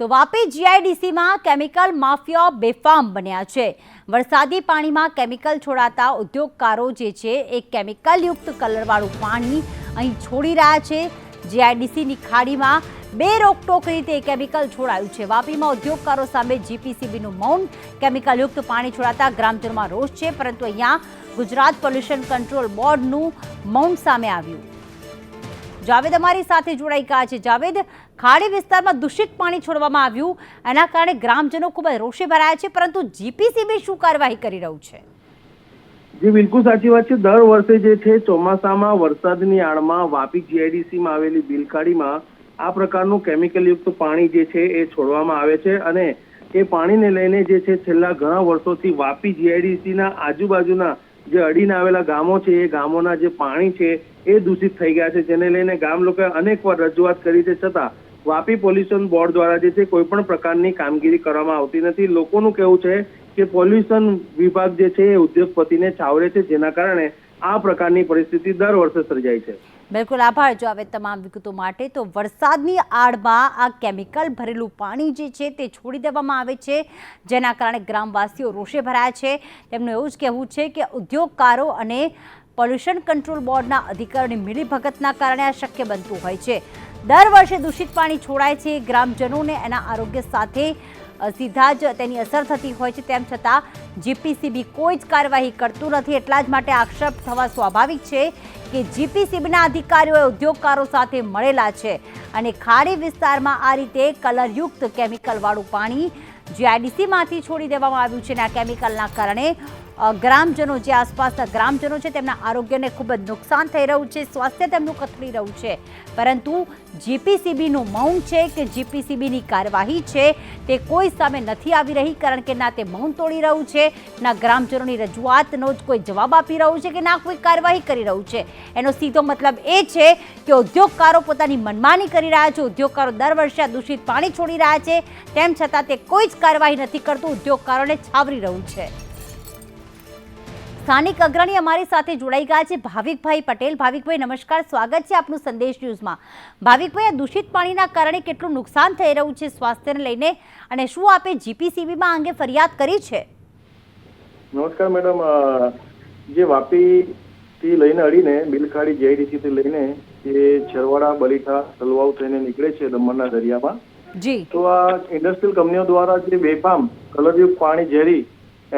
તો Vapi જીઆઈડીસીમાં chemical mafia બેફામ બન્યા છે. વરસાદી પાણીમાં કેમિકલ છોડાતા ઉદ્યોગકારો જે છે, એ કેમિકલયુક્ત કલરવાળું પાણી અહીં છોડી રહ્યા છે. જીઆઈડીસીની ખાડીમાં બે રોકટોક રીતે કેમિકલ છોડાયું છે. વાપીમાં ઉદ્યોગકારો સામે જીપીસીબીનું મૌન. કેમિકલયુક્ત પાણી છોડાતા ગ્રામજનોમાં રોષ છે, પરંતુ અહીંયા ગુજરાત પોલ્યુશન કંટ્રોલ બોર્ડનું મૌન સામે આવ્યું. જાવેદ અમારી સાથે જોડાઈ ગયા છે. જાવેદ, ખાડી વિસ્તારમાં દૂષિત પાણી છોડવામાં આવ્યું. એના કારણે ગ્રામજનો ખૂબ રોષે ભરાયા છે, પરંતુ જીપીસીબી શું કાર્યવાહી કરી રહ્યું છે? જે, બિલકુલ સાચી વાત છે. દર વર્ષે જે છે, ચોમાસામાં વરસાદની આડમાં વાપી જીઆઈડીસીમાં આવેલી બિલકાડીમાં આ પ્રકારનું કેમિકલયુક્ત પાણી જે છે, એ છોડવામાં આવે છે અને એ પાણીને લઈને જે છે, છેલ્લા ઘણા વર્ષોથી વાપી જીઆઈડીસીના આજુબાજુના જે અડીને આવેલા ગામો છે, એ ગામોના જે પાણી છે, એ દૂષિત થઈ ગયા છે. જેને લઈને ગામ લોકોએ અનેકવાર રજૂઆત કરી છે. છતાં, વાપી પોલ્યુશન બોર્ડ દ્વારા જે છે, કોઈ પણ પ્રકારની કામગીરી કરવામાં આવતી નથી. લોકોનું કહેવું છે કે પોલ્યુશન વિભાગ જે છે, એ ઉદ્યોગપતિને છાવરે છે. જેના કારણે આ પ્રકારની પરિસ્થિતિ દર વર્ષે સર્જાય છે. બિલકુલ આભાર. જો આવે તમામ વિગતો માટે તો વરસાદની આડમાં આ કેમિકલ ભરેલું પાણી જે છે તે છોડી દેવામાં આવે છે, જેના કારણે ગ્રામવાસીઓ રોષે ભરાયા છે. તેમનું એવું જ કહેવું છે કે ઉદ્યોગકારો અને પોલ્યુશન કંટ્રોલ બોર્ડના અધિકારીઓની મિલીભગતના કારણે આ શક્ય બનતું હોય છે. દર વર્ષે દૂષિત પાણી છોડાય છે. ગ્રામજનોને એના આરોગ્ય સાથે સીધા જ તેની અસર થતી હોય છે. તેમ છતાં, જીપીસીબી કોઈ જ કાર્યવાહી કરતું નથી. એટલા જ માટે આક્ષેપ થવા સ્વાભાવિક છે કે જીપીસીબીના અધિકારીઓએ ઉદ્યોગકારો સાથે મળેલા છે અને ખાડી વિસ્તારમાં આ રીતે કલરયુક્ત કેમિકલવાળું પાણી જીઆઈડીસીમાંથી છોડી દેવામાં આવ્યું છે અને આ કેમિકલના કારણે ગ્રામજનો જે આસપાસના ગ્રામજનો છે, તેમના આરોગ્યને ખૂબ જ નુકસાન થઈ રહ્યું છે, સ્વાસ્થ્ય તેમનું કથળી રહ્યું છે. પરંતુ જીપીસીબીનું મૌન છે કે જીપીસીબીની કાર્યવાહી છે, તે કોઈ સામે નથી આવી રહી, કારણ કે ના તે મૌન તોડી રહ્યું છે, ના ગ્રામજનોની રજૂઆતનો જ કોઈ જવાબ આપી રહ્યું છે કે ના કોઈ કાર્યવાહી કરી રહ્યું છે. એનો સીધો મતલબ એ છે કે ઉદ્યોગકારો પોતાની મનમાની કરી રહ્યા છે, ઉદ્યોગકારો દર વર્ષે દૂષિત પાણી છોડી રહ્યા છે, તેમ છતાં તે કોઈ જ કાર્યવાહી નથી કરતું, ઉદ્યોગકારોને છાવરી રહ્યું છે. સ્થાનિક અગ્રણી અમારી સાથે જોડાઈ ગયા છે. ભાવિકભાઈ પટેલ ભાવિકભાઈ નમસ્કાર. સ્વાગત છે આપનું સંદેશ ન્યૂઝમાં. ભાવિકભાઈ આ દૂષિત પાણીના કારણે કેટલું નુકસાન થઈ રહ્યું છે સ્વાસ્થ્યને લઈને અને શું આપે જીપીસીબીમાં અંગે ફરિયાદ કરી છે? નમસ્કાર મેડમ. જે વાપી થી લઈને અડીને બિલખાડી જીઆઈડીસી થી લઈને એ છરવાડા બલીઠા તલવાવ થઈને નીકળે છે દમણના દરિયામાં જી. તો આ ઇન્ડસ્ટ્રીયલ કંપનીઓ દ્વારા જે બેફામ કલરયુક્ત પાણી ઝેરી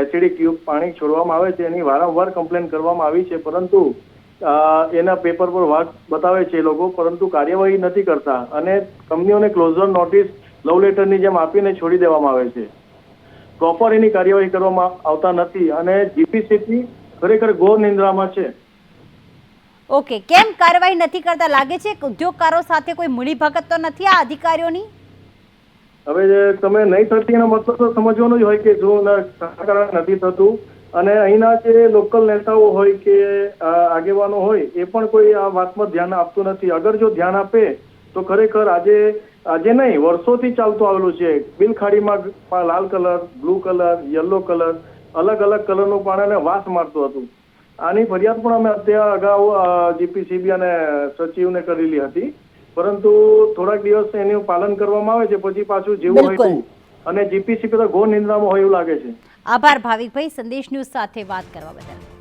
એસિડિક યુક્ત પાણી છોડવામાં આવે છે, એની વારંવાર કમ્પ્લેન કરવામાં આવી છે, પરંતુ એના પેપર પર વાત બતાવે છે એ લોકો, પરંતુ કાર્યવાહી નથી કરતા અને કંપનીઓને ક્લોઝર નોટિસ લવ લેટરની જેમ આપીને છોડી દેવામાં આવે છે. પ્રોપર એની કાર્યવાહી કરવામાં આવતા નથી અને જીપીસીપી ખરેખર ઘોર નિંદ્રામાં છે. ઓકે, કેમ કાર્યવાહી નથી કરતા? લાગે છે કે ઉદ્યોગકારો સાથે કોઈ મૂડીભગત તો નથી આ અધિકારીઓની? હવે તમે નહીં થતી એનો મતલબ તો સમજવાનો જ હોય કે જો નથી થતું. અને અહીંના જે લોકલ નેતાઓ હોય કે આગેવાનો હોય, એ પણ કોઈ આ વાતમાં ધ્યાન આપતું નથી. અગર જો ધ્યાન આપે, તો ખરેખર આજે આજે નહીં, વર્ષોથી ચાલતું આવેલું છે. બિલખાડીમાં લાલ colour, blue colour, yellow colour, અલગ અલગ કલરનું પાણીને વાસ મારતું હતું. આની ફરિયાદ પણ અમે અત્યારે અગાઉ જીપીસીબી અને સચિવને કરેલી હતી. પરંતુ થોડાક દિવસ એનું પાલન કરવામાં આવે છે પછી પાછું જેવું હોય. અને જીપીસી તો ઘોર નિંદ્રામાં હોય એવું લાગે છે. આભાર ભાવિકભાઈ. સંદેશ ન્યૂઝ સાથે વાત કરવા બદલ.